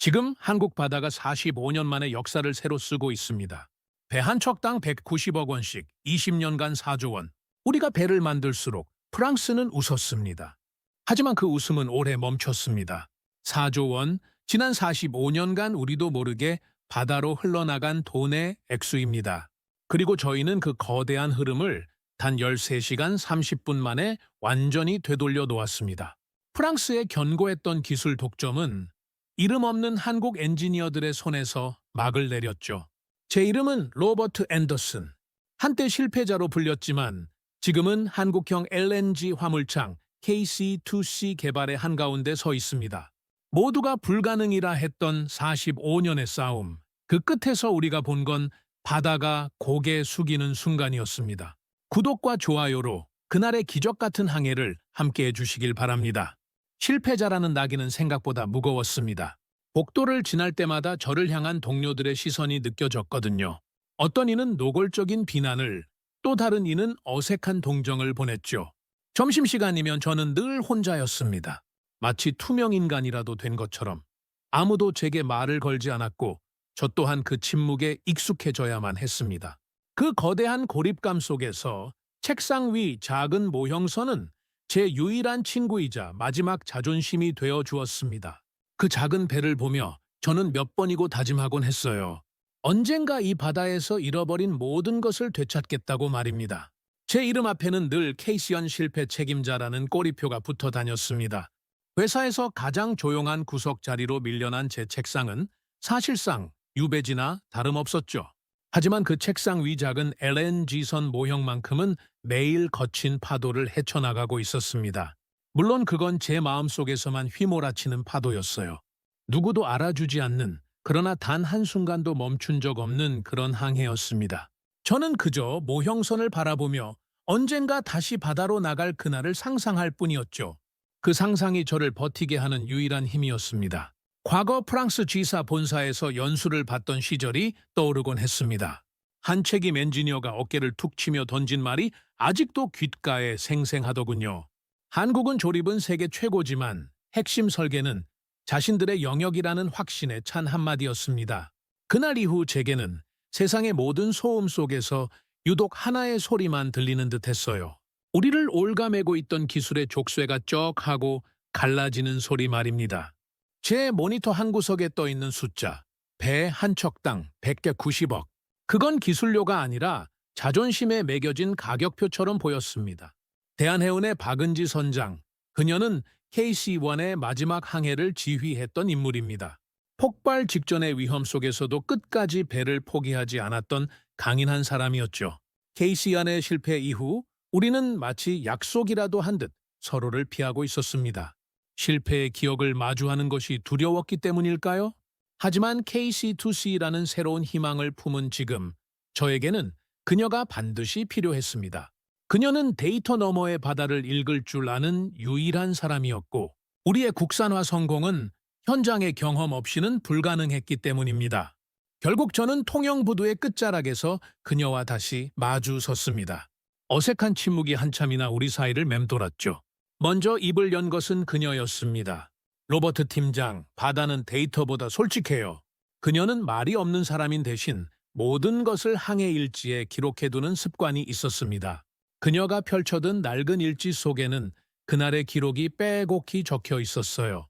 지금 한국 바다가 45년 만에 역사를 새로 쓰고 있습니다. 배 한 척당 190억 원씩 20년간 4조 원. 우리가 배를 만들수록 프랑스는 웃었습니다. 하지만 그 웃음은 오래 멈췄습니다. 4조 원, 지난 45년간 우리도 모르게 바다로 흘러나간 돈의 액수입니다. 그리고 저희는 그 거대한 흐름을 단 13시간 30분 만에 완전히 되돌려 놓았습니다. 프랑스의 견고했던 기술 독점은 이름 없는 한국 엔지니어들의 손에서 막을 내렸죠. 제 이름은 로버트 앤더슨. 한때 실패자로 불렸지만 지금은 한국형 LNG 화물창 KC2C 개발의 한가운데 서 있습니다. 모두가 불가능이라 했던 45년의 싸움. 그 끝에서 우리가 본 건 바다가 고개 숙이는 순간이었습니다. 구독과 좋아요로 그날의 기적 같은 항해를 함께 해주시길 바랍니다. 실패자라는 낙인은 생각보다 무거웠습니다. 복도를 지날 때마다 저를 향한 동료들의 시선이 느껴졌거든요. 어떤 이는 노골적인 비난을, 또 다른 이는 어색한 동정을 보냈죠. 점심시간이면 저는 늘 혼자였습니다. 마치 투명인간이라도 된 것처럼 아무도 제게 말을 걸지 않았고 저 또한 그 침묵에 익숙해져야만 했습니다. 그 거대한 고립감 속에서 책상 위 작은 모형선은 제 유일한 친구이자 마지막 자존심이 되어 주었습니다. 그 작은 배를 보며 저는 몇 번이고 다짐하곤 했어요. 언젠가 이 바다에서 잃어버린 모든 것을 되찾겠다고 말입니다. 제 이름 앞에는 늘 케이시언 실패 책임자라는 꼬리표가 붙어 다녔습니다. 회사에서 가장 조용한 구석 자리로 밀려난 제 책상은 사실상 유배지나 다름없었죠. 하지만 그 책상 위 작은 LNG선 모형만큼은 매일 거친 파도를 헤쳐나가고 있었습니다. 물론 그건 제 마음속에서만 휘몰아치는 파도였어요. 누구도 알아주지 않는 그러나 단 한순간도 멈춘 적 없는 그런 항해였습니다. 저는 그저 모형선을 바라보며 언젠가 다시 바다로 나갈 그날을 상상할 뿐이었죠. 그 상상이 저를 버티게 하는 유일한 힘이었습니다. 과거 프랑스 G사 본사에서 연수를 받던 시절이 떠오르곤 했습니다. 한 책임 엔지니어가 어깨를 툭 치며 던진 말이 아직도 귓가에 생생하더군요. 한국은 조립은 세계 최고지만 핵심 설계는 자신들의 영역이라는 확신에 찬 한마디였습니다. 그날 이후 제게는 세상의 모든 소음 속에서 유독 하나의 소리만 들리는 듯했어요. 우리를 올가매고 있던 기술의 족쇄가 쩍 하고 갈라지는 소리 말입니다. 제 모니터 한 구석에 떠 있는 숫자, 배 한 척당 100개 90억. 그건 기술료가 아니라 자존심에 매겨진 가격표처럼 보였습니다. 대한해운의 박은지 선장, 그녀는 KC-1의 마지막 항해를 지휘했던 인물입니다. 폭발 직전의 위험 속에서도 끝까지 배를 포기하지 않았던 강인한 사람이었죠. KC-1의 실패 이후 우리는 마치 약속이라도 한 듯 서로를 피하고 있었습니다. 실패의 기억을 마주하는 것이 두려웠기 때문일까요? 하지만 KC2C라는 새로운 희망을 품은 지금 저에게는 그녀가 반드시 필요했습니다. 그녀는 데이터 너머의 바다를 읽을 줄 아는 유일한 사람이었고 우리의 국산화 성공은 현장의 경험 없이는 불가능했기 때문입니다. 결국 저는 통영부두의 끝자락에서 그녀와 다시 마주 섰습니다. 어색한 침묵이 한참이나 우리 사이를 맴돌았죠. 먼저 입을 연 것은 그녀였습니다. 로버트 팀장, 바다는 데이터보다 솔직해요. 그녀는 말이 없는 사람인 대신 모든 것을 항해 일지에 기록해두는 습관이 있었습니다. 그녀가 펼쳐든 낡은 일지 속에는 그날의 기록이 빼곡히 적혀 있었어요.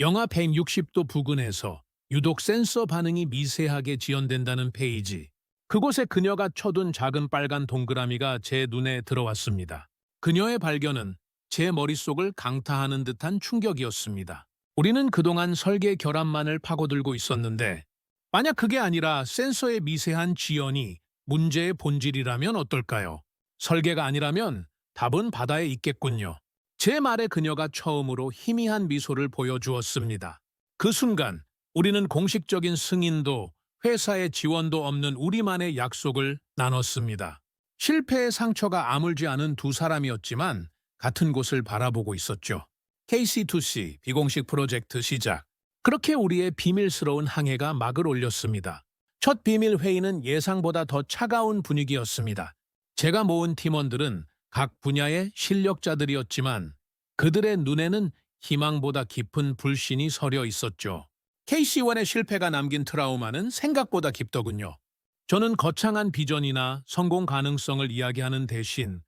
영하 160도 부근에서 유독 센서 반응이 미세하게 지연된다는 페이지. 그곳에 그녀가 쳐둔 작은 빨간 동그라미가 제 눈에 들어왔습니다. 그녀의 발견은 제 머릿속을 강타하는 듯한 충격이었습니다. 우리는 그동안 설계 결함만을 파고들고 있었는데 만약 그게 아니라 센서의 미세한 지연이 문제의 본질이라면 어떨까요? 설계가 아니라면 답은 바다에 있겠군요. 제 말에 그녀가 처음으로 희미한 미소를 보여주었습니다. 그 순간 우리는 공식적인 승인도 회사의 지원도 없는 우리만의 약속을 나눴습니다. 실패의 상처가 아물지 않은 두 사람이었지만 같은 곳을 바라보고 있었죠. KC2C 비공식 프로젝트 시작. 그렇게 우리의 비밀스러운 항해가 막을 올렸습니다. 첫 비밀 회의는 예상보다 더 차가운 분위기였습니다. 제가 모은 팀원들은 각 분야의 실력자들이었지만 그들의 눈에는 희망보다 깊은 불신이 서려 있었죠. KC1의 실패가 남긴 트라우마는 생각보다 깊더군요. 저는 거창한 비전이나 성공 가능성을 이야기하는 대신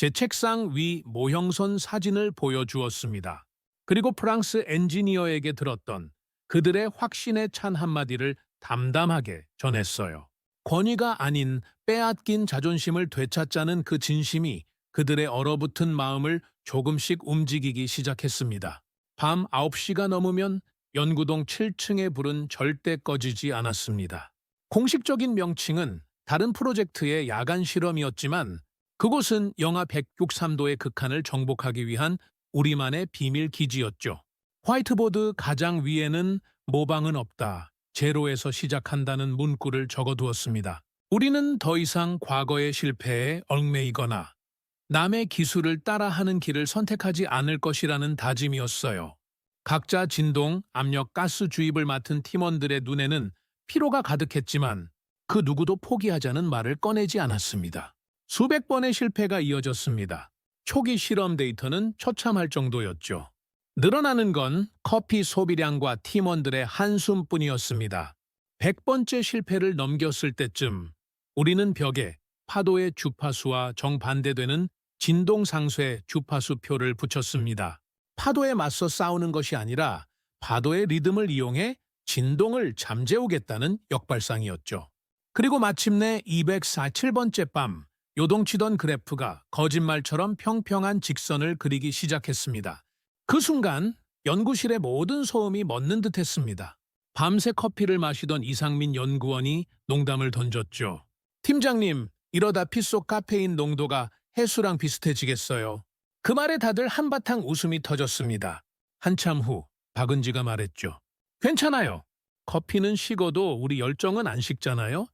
제 책상 위 모형선 사진을 보여주었습니다. 그리고 프랑스 엔지니어에게 들었던 그들의 확신에 찬 한마디를 담담하게 전했어요. 권위가 아닌 빼앗긴 자존심을 되찾자는 그 진심이 그들의 얼어붙은 마음을 조금씩 움직이기 시작했습니다. 밤 9시가 넘으면 연구동 7층의 불은 절대 꺼지지 않았습니다. 공식적인 명칭은 다른 프로젝트의 야간 실험이었지만 그곳은 영하 163도의 극한을 정복하기 위한 우리만의 비밀 기지였죠. 화이트보드 가장 위에는 모방은 없다. 제로에서 시작한다는 문구를 적어두었습니다. 우리는 더 이상 과거의 실패에 얽매이거나 남의 기술을 따라하는 길을 선택하지 않을 것이라는 다짐이었어요. 각자 진동, 압력, 가스 주입을 맡은 팀원들의 눈에는 피로가 가득했지만 그 누구도 포기하자는 말을 꺼내지 않았습니다. 수백 번의 실패가 이어졌습니다. 초기 실험 데이터는 처참할 정도였죠. 늘어나는 건 커피 소비량과 팀원들의 한숨뿐이었습니다. 100번째 실패를 넘겼을 때쯤 우리는 벽에 파도의 주파수와 정반대되는 진동 상쇄 주파수 표를 붙였습니다. 파도에 맞서 싸우는 것이 아니라 파도의 리듬을 이용해 진동을 잠재우겠다는 역발상이었죠. 그리고 마침내 247번째 밤 요동치던 그래프가 거짓말처럼 평평한 직선을 그리기 시작했습니다. 그 순간 연구실의 모든 소음이 멎는 듯했습니다. 밤새 커피를 마시던 이상민 연구원이 농담을 던졌죠. 팀장님, 이러다 피 속 카페인 농도가 해수랑 비슷해지겠어요. 그 말에 다들 한바탕 웃음이 터졌습니다. 한참 후 박은지가 말했죠. 괜찮아요. 커피는 식어도 우리 열정은 안 식잖아요.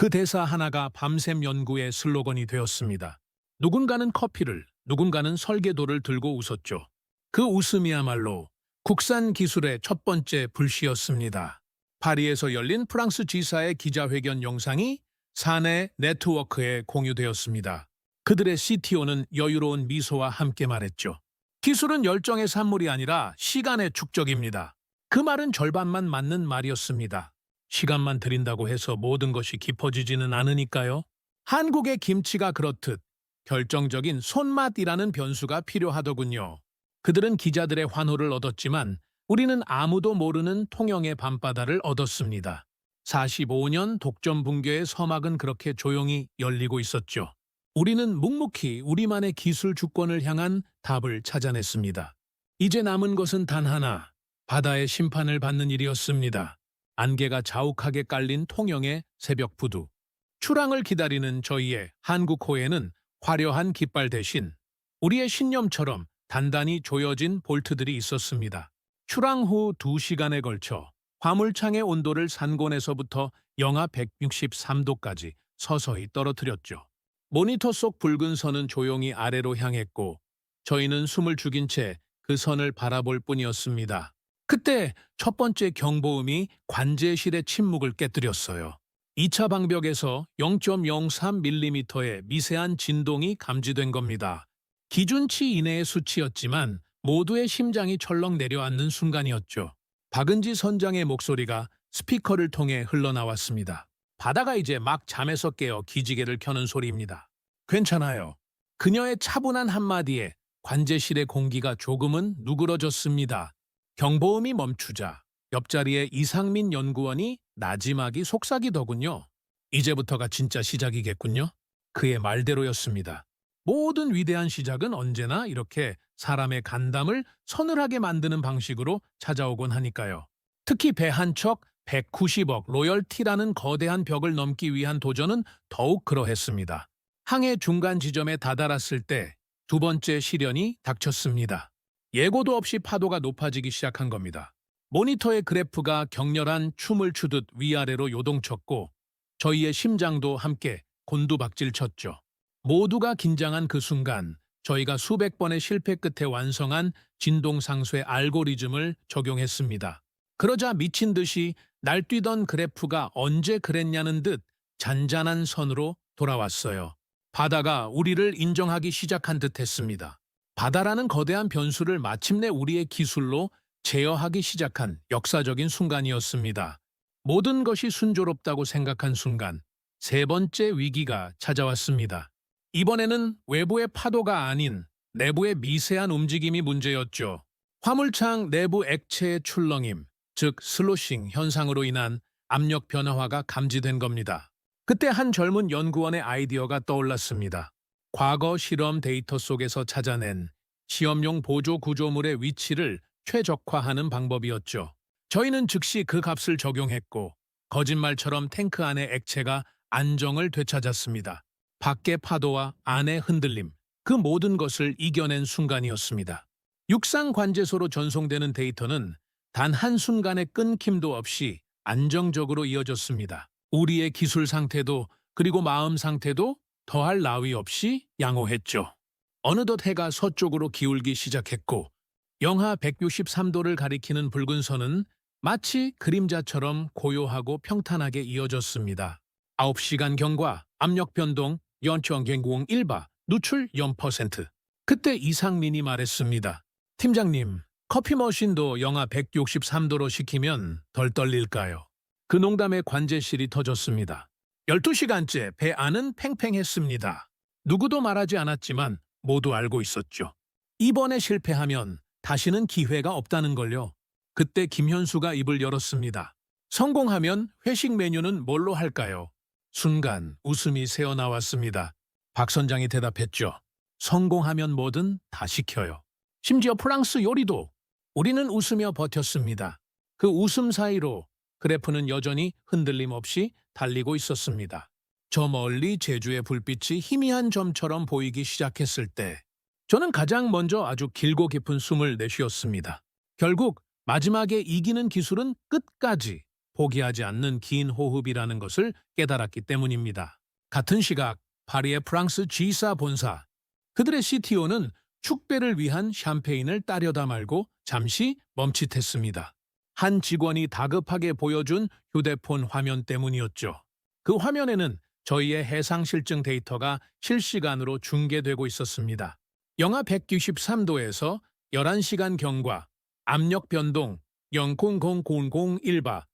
그 대사 하나가 밤샘 연구의 슬로건이 되었습니다. 누군가는 커피를, 누군가는 설계도를 들고 웃었죠. 그 웃음이야말로 국산 기술의 첫 번째 불씨였습니다. 파리에서 열린 프랑스 지사의 기자회견 영상이 사내 네트워크에 공유되었습니다. 그들의 CTO는 여유로운 미소와 함께 말했죠. 기술은 열정의 산물이 아니라 시간의 축적입니다. 그 말은 절반만 맞는 말이었습니다. 시간만 들인다고 해서 모든 것이 깊어지지는 않으니까요. 한국의 김치가 그렇듯 결정적인 손맛이라는 변수가 필요하더군요. 그들은 기자들의 환호를 얻었지만 우리는 아무도 모르는 통영의 밤바다를 얻었습니다. 45년 독점 붕괴의 서막은 그렇게 조용히 열리고 있었죠. 우리는 묵묵히 우리만의 기술 주권을 향한 답을 찾아냈습니다. 이제 남은 것은 단 하나, 바다의 심판을 받는 일이었습니다. 안개가 자욱하게 깔린 통영의 새벽 부두. 출항을 기다리는 저희의 한국호에는 화려한 깃발 대신 우리의 신념처럼 단단히 조여진 볼트들이 있었습니다. 출항 후 2시간에 걸쳐 화물창의 온도를 산곤에서부터 영하 163도까지 서서히 떨어뜨렸죠. 모니터 속 붉은 선은 조용히 아래로 향했고 저희는 숨을 죽인 채 그 선을 바라볼 뿐이었습니다. 그때 첫 번째 경보음이 관제실의 침묵을 깨뜨렸어요. 2차 방벽에서 0.03mm의 미세한 진동이 감지된 겁니다. 기준치 이내의 수치였지만 모두의 심장이 철렁 내려앉는 순간이었죠. 박은지 선장의 목소리가 스피커를 통해 흘러나왔습니다. 바다가 이제 막 잠에서 깨어 기지개를 켜는 소리입니다. 괜찮아요. 그녀의 차분한 한마디에 관제실의 공기가 조금은 누그러졌습니다. 경보음이 멈추자 옆자리에 이상민 연구원이 나지막이 속삭이더군요. 이제부터가 진짜 시작이겠군요. 그의 말대로였습니다. 모든 위대한 시작은 언제나 이렇게 사람의 간담을 서늘하게 만드는 방식으로 찾아오곤 하니까요. 특히 배 한 척 190억 로열티라는 거대한 벽을 넘기 위한 도전은 더욱 그러했습니다. 항해 중간 지점에 다다랐을 때 두 번째 시련이 닥쳤습니다. 예고도 없이 파도가 높아지기 시작한 겁니다. 모니터의 그래프가 격렬한 춤을 추듯 위아래로 요동쳤고 저희의 심장도 함께 곤두박질 쳤죠. 모두가 긴장한 그 순간 저희가 수백 번의 실패 끝에 완성한 진동상쇄 알고리즘을 적용했습니다. 그러자 미친 듯이 날뛰던 그래프가 언제 그랬냐는 듯 잔잔한 선으로 돌아왔어요. 바다가 우리를 인정하기 시작한 듯 했습니다. 바다라는 거대한 변수를 마침내 우리의 기술로 제어하기 시작한 역사적인 순간이었습니다. 모든 것이 순조롭다고 생각한 순간 세 번째 위기가 찾아왔습니다. 이번에는 외부의 파도가 아닌 내부의 미세한 움직임이 문제였죠. 화물창 내부 액체의 출렁임, 즉 슬로싱 현상으로 인한 압력 변화가 감지된 겁니다. 그때 한 젊은 연구원의 아이디어가 떠올랐습니다. 과거 실험 데이터 속에서 찾아낸 시험용 보조 구조물의 위치를 최적화하는 방법이었죠. 저희는 즉시 그 값을 적용했고 거짓말처럼 탱크 안의 액체가 안정을 되찾았습니다. 밖의 파도와 안의 흔들림, 그 모든 것을 이겨낸 순간이었습니다. 육상 관제소로 전송되는 데이터는 단 한순간의 끊김도 없이 안정적으로 이어졌습니다. 우리의 기술 상태도 그리고 마음 상태도 더할 나위 없이 양호했죠. 어느덧 해가 서쪽으로 기울기 시작했고 영하 163도를 가리키는 붉은 선은 마치 그림자처럼 고요하고 평탄하게 이어졌습니다. 9시간 경과, 압력 변동, 연청 경공 1바, 누출 0%. 그때 이상민이 말했습니다. 팀장님, 커피 머신도 영하 163도로 식히면 덜 떨릴까요? 그 농담에 관제실이 터졌습니다. 12시간째 배 안은 팽팽했습니다. 누구도 말하지 않았지만 모두 알고 있었죠. 이번에 실패하면 다시는 기회가 없다는 걸요. 그때 김현수가 입을 열었습니다. 성공하면 회식 메뉴는 뭘로 할까요? 순간 웃음이 새어나왔습니다. 박 선장이 대답했죠. 성공하면 뭐든 다 시켜요. 심지어 프랑스 요리도 우리는 웃으며 버텼습니다. 그 웃음 사이로 그래프는 여전히 흔들림 없이 달리고 있었습니다. 저 멀리 제주의 불빛이 희미한 점처럼 보이기 시작했을 때 저는 가장 먼저 아주 길고 깊은 숨을 내쉬었습니다. 결국 마지막에 이기는 기술은 끝까지 포기하지 않는 긴 호흡이라는 것을 깨달았기 때문입니다. 같은 시각 파리의 프랑스 G사 본사 그들의 CTO는 축배를 위한 샴페인을 따려다 말고 잠시 멈칫했습니다. 한 직원이 다급하게 보여준 휴대폰 화면 때문이었죠. 그 화면에는 저희의 해상 실증 데이터가 실시간으로 중계되고 있었습니다. 영하 193도에서 11시간 경과, 압력 변동 00001바,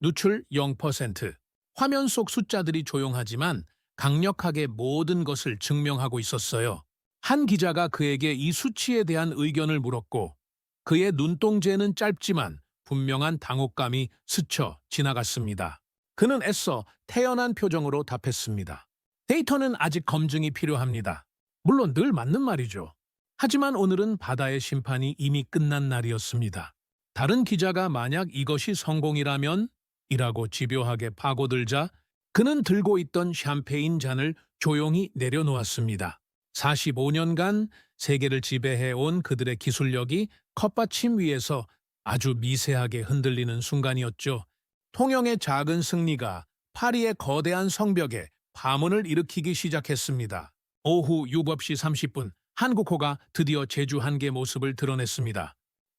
누출 0%. 화면 속 숫자들이 조용하지만 강력하게 모든 것을 증명하고 있었어요. 한 기자가 그에게 이 수치에 대한 의견을 물었고 그의 눈동자는 짧지만 분명한 당혹감이 스쳐 지나갔습니다. 그는 애써 태연한 표정으로 답했습니다. 데이터는 아직 검증이 필요합니다. 물론 늘 맞는 말이죠. 하지만 오늘은 바다의 심판이 이미 끝난 날이었습니다. 다른 기자가 만약 이것이 성공이라면 이라고 집요하게 파고들자 그는 들고 있던 샴페인 잔을 조용히 내려놓았습니다. 45년간 세계를 지배해온 그들의 기술력이 컵받침 위에서 아주 미세하게 흔들리는 순간이었죠. 통영의 작은 승리가 파리의 거대한 성벽에 파문을 일으키기 시작했습니다. 오후 6시 30분 한국호가 드디어 제주 한계 모습을 드러냈습니다.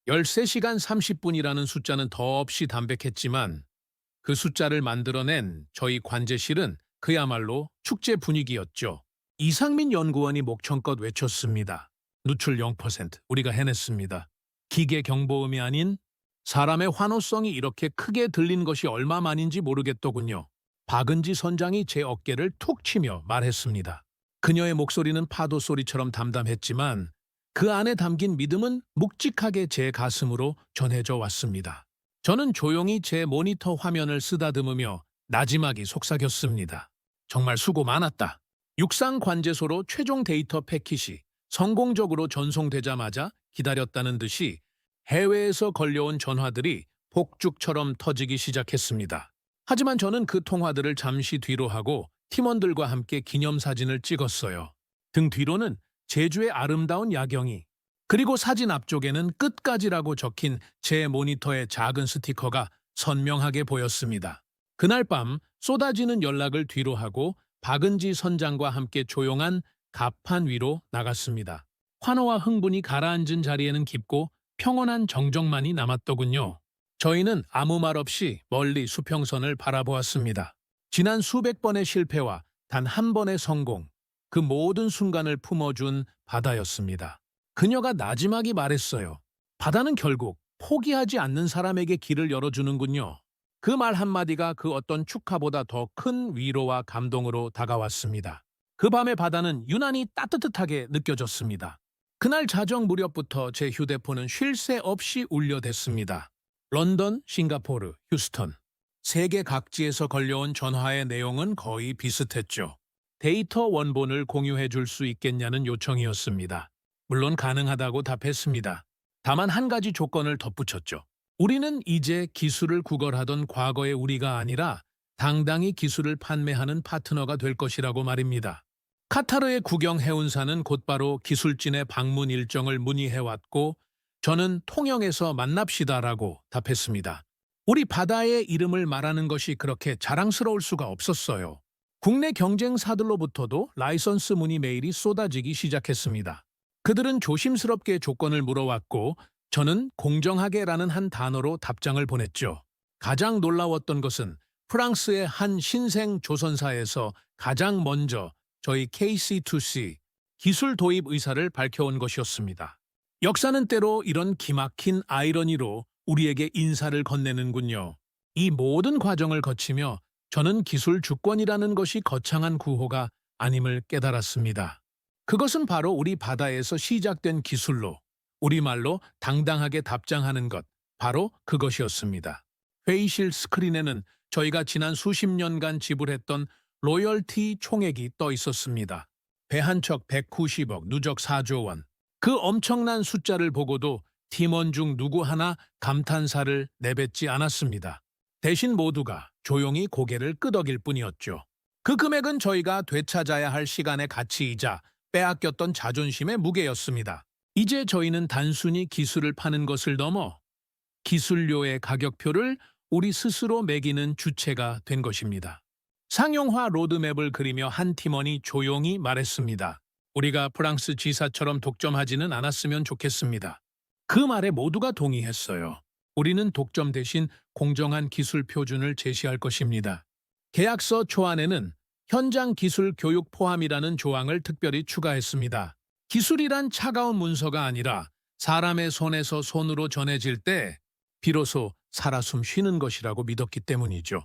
13시간 30분이라는 숫자는 더없이 담백했지만 그 숫자를 만들어낸 저희 관제실은 그야말로 축제 분위기였죠. 이상민 연구원이 목청껏 외쳤습니다. 누출 0% 우리가 해냈습니다. 기계 경보음이 아닌 사람의 환호성이 이렇게 크게 들린 것이 얼마만인지 모르겠더군요. 박은지 선장이 제 어깨를 툭 치며 말했습니다. 그녀의 목소리는 파도 소리처럼 담담했지만 그 안에 담긴 믿음은 묵직하게 제 가슴으로 전해져 왔습니다. 저는 조용히 제 모니터 화면을 쓰다듬으며 나지막이 속삭였습니다. 정말 수고 많았다. 육상 관제소로 최종 데이터 패킷이 성공적으로 전송되자마자 기다렸다는 듯이 해외에서 걸려온 전화들이 폭죽처럼 터지기 시작했습니다. 하지만 저는 그 통화들을 잠시 뒤로 하고 팀원들과 함께 기념사진을 찍었어요. 등 뒤로는 제주의 아름다운 야경이 그리고 사진 앞쪽에는 끝까지라고 적힌 제 모니터의 작은 스티커가 선명하게 보였습니다. 그날 밤 쏟아지는 연락을 뒤로 하고 박은지 선장과 함께 조용한 갑판 위로 나갔습니다. 환호와 흥분이 가라앉은 자리에는 깊고 평온한 정적만이 남았더군요. 저희는 아무 말 없이 멀리 수평선을 바라보았습니다. 지난 수백 번의 실패와 단 한 번의 성공, 그 모든 순간을 품어준 바다였습니다. 그녀가 나지막이 말했어요. 바다는 결국 포기하지 않는 사람에게 길을 열어주는군요. 그 말 한마디가 그 어떤 축하보다 더 큰 위로와 감동으로 다가왔습니다. 그 밤의 바다는 유난히 따뜻하게 느껴졌습니다. 그날 자정 무렵부터 제 휴대폰은 쉴 새 없이 울려댔습니다. 런던, 싱가포르, 휴스턴. 세계 각지에서 걸려온 전화의 내용은 거의 비슷했죠. 데이터 원본을 공유해 줄 수 있겠냐는 요청이었습니다. 물론 가능하다고 답했습니다. 다만 한 가지 조건을 덧붙였죠. 우리는 이제 기술을 구걸하던 과거의 우리가 아니라 당당히 기술을 판매하는 파트너가 될 것이라고 말입니다. 카타르의 국영 해운사는 곧바로 기술진의 방문 일정을 문의해왔고 저는 통영에서 만납시다라고 답했습니다. 우리 바다의 이름을 말하는 것이 그렇게 자랑스러울 수가 없었어요. 국내 경쟁사들로부터도 라이선스 문의 메일이 쏟아지기 시작했습니다. 그들은 조심스럽게 조건을 물어왔고 저는 공정하게라는 한 단어로 답장을 보냈죠. 가장 놀라웠던 것은 프랑스의 한 신생 조선사에서 가장 먼저 저희 KC2C 기술 도입 의사를 밝혀온 것이었습니다. 역사는 때로 이런 기막힌 아이러니로 우리에게 인사를 건네는군요. 이 모든 과정을 거치며 저는 기술 주권이라는 것이 거창한 구호가 아님을 깨달았습니다. 그것은 바로 우리 바다에서 시작된 기술로 우리말로 당당하게 답장하는 것, 바로 그것이었습니다. 회의실 스크린에는 저희가 지난 수십 년간 지불했던 로열티 총액이 떠 있었습니다. 배한척 190억, 누적 4조 원. 그 엄청난 숫자를 보고도 팀원 중 누구 하나 감탄사를 내뱉지 않았습니다. 대신 모두가 조용히 고개를 끄덕일 뿐이었죠. 그 금액은 저희가 되찾아야 할 시간의 가치이자 빼앗겼던 자존심의 무게였습니다. 이제 저희는 단순히 기술을 파는 것을 넘어 기술료의 가격표를 우리 스스로 매기는 주체가 된 것입니다. 상용화 로드맵을 그리며 한 팀원이 조용히 말했습니다. 우리가 프랑스 지사처럼 독점하지는 않았으면 좋겠습니다. 그 말에 모두가 동의했어요. 우리는 독점 대신 공정한 기술 표준을 제시할 것입니다. 계약서 초안에는 현장 기술 교육 포함이라는 조항을 특별히 추가했습니다. 기술이란 차가운 문서가 아니라 사람의 손에서 손으로 전해질 때 비로소 살아 숨 쉬는 것이라고 믿었기 때문이죠.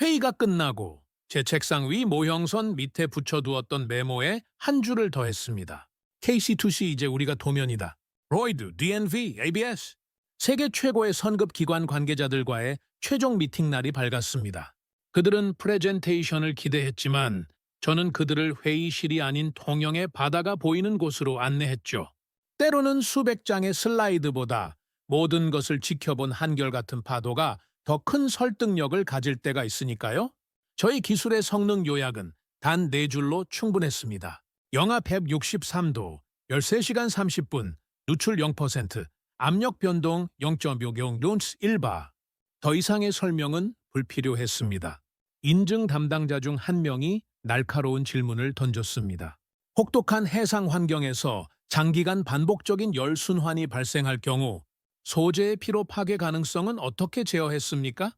회의가 끝나고 제 책상 위 모형선 밑에 붙여두었던 메모에 한 줄을 더했습니다. KC2C 이제 우리가 도면이다. 로이드, DNV, ABS. 세계 최고의 선급 기관 관계자들과의 최종 미팅 날이 밝았습니다. 그들은 프레젠테이션을 기대했지만 저는 그들을 회의실이 아닌 통영의 바다가 보이는 곳으로 안내했죠. 때로는 수백 장의 슬라이드보다 모든 것을 지켜본 한결같은 파도가 더 큰 설득력을 가질 때가 있으니까요. 저희 기술의 성능 요약은 단네 줄로 충분했습니다. 영하 163도, 13시간 30분, 누출 0%, 압력 변동 0.6용 론스 1바. 더 이상의 설명은 불필요했습니다. 인증 담당자 중 한 명이 날카로운 질문을 던졌습니다. 혹독한 해상 환경에서 장기간 반복적인 열순환이 발생할 경우 소재의 피로 파괴 가능성은 어떻게 제어했습니까?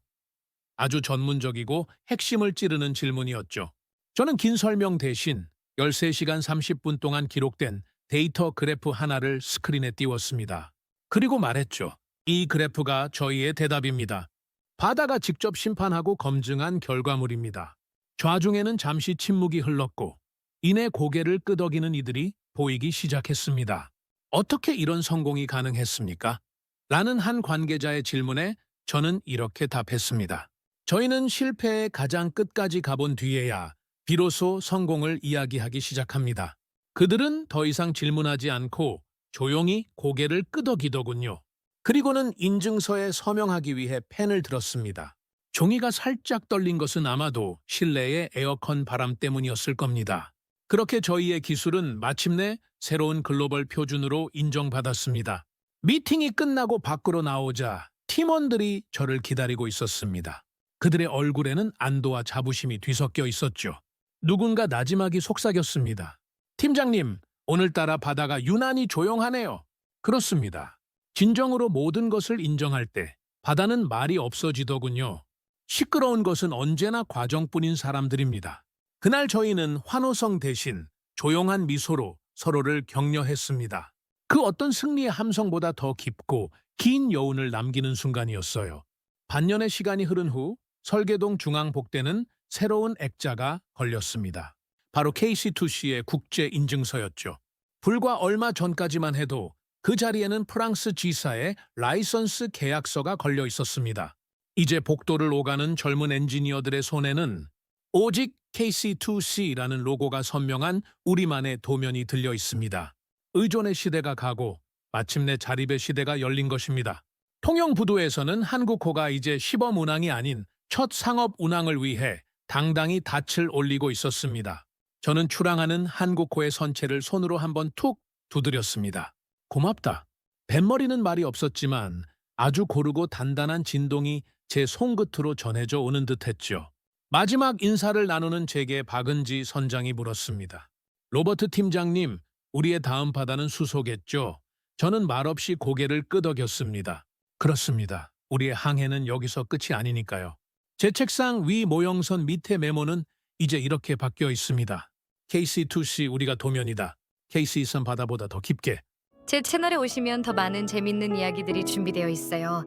아주 전문적이고 핵심을 찌르는 질문이었죠. 저는 긴 설명 대신 13시간 30분 동안 기록된 데이터 그래프 하나를 스크린에 띄웠습니다. 그리고 말했죠. 이 그래프가 저희의 대답입니다. 바다가 직접 심판하고 검증한 결과물입니다. 좌중에는 잠시 침묵이 흘렀고 이내 고개를 끄덕이는 이들이 보이기 시작했습니다. 어떻게 이런 성공이 가능했습니까? 라는 한 관계자의 질문에 저는 이렇게 답했습니다. 저희는 실패의 가장 끝까지 가본 뒤에야 비로소 성공을 이야기하기 시작합니다. 그들은 더 이상 질문하지 않고 조용히 고개를 끄덕이더군요. 그리고는 인증서에 서명하기 위해 펜을 들었습니다. 종이가 살짝 떨린 것은 아마도 실내의 에어컨 바람 때문이었을 겁니다. 그렇게 저희의 기술은 마침내 새로운 글로벌 표준으로 인정받았습니다. 미팅이 끝나고 밖으로 나오자 팀원들이 저를 기다리고 있었습니다. 그들의 얼굴에는 안도와 자부심이 뒤섞여 있었죠. 누군가 나지막이 속삭였습니다. 팀장님, 오늘따라 바다가 유난히 조용하네요. 그렇습니다. 진정으로 모든 것을 인정할 때 바다는 말이 없어지더군요. 시끄러운 것은 언제나 과정뿐인 사람들입니다. 그날 저희는 환호성 대신 조용한 미소로 서로를 격려했습니다. 그 어떤 승리의 함성보다 더 깊고 긴 여운을 남기는 순간이었어요. 반년의 시간이 흐른 후 설계동 중앙 복대는 새로운 액자가 걸렸습니다. 바로 KC2C의 국제 인증서였죠. 불과 얼마 전까지만 해도 그 자리에는 프랑스 지사의 라이선스 계약서가 걸려 있었습니다. 이제 복도를 오가는 젊은 엔지니어들의 손에는 오직 KC2C라는 로고가 선명한 우리만의 도면이 들려 있습니다. 의존의 시대가 가고 마침내 자립의 시대가 열린 것입니다. 통영부두에서는 한국호가 이제 시범 운항이 아닌 첫 상업 운항을 위해 당당히 닻을 올리고 있었습니다. 저는 출항하는 한국호의 선체를 손으로 한번 툭 두드렸습니다. 고맙다. 뱃머리는 말이 없었지만 아주 고르고 단단한 진동이 제 손끝으로 전해져 오는 듯했죠. 마지막 인사를 나누는 제게 박은지 선장이 물었습니다. 로버트 팀장님, 우리의 다음 바다는 수소겠죠? 저는 말없이 고개를 끄덕였습니다. 그렇습니다. 우리의 항해는 여기서 끝이 아니니까요. 제 책상 위 모형선 밑에 메모는 이제 이렇게 바뀌어 있습니다. KC2C 우리가 도면이다. KC3 바다보다 더 깊게. 제 채널에 오시면 더 많은 재밌는 이야기들이 준비되어 있어요.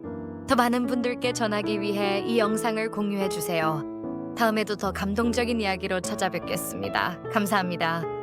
더 많은 분들께 전하기 위해 이 영상을 공유해 주세요. 다음에도 더 감동적인 이야기로 찾아뵙겠습니다. 감사합니다.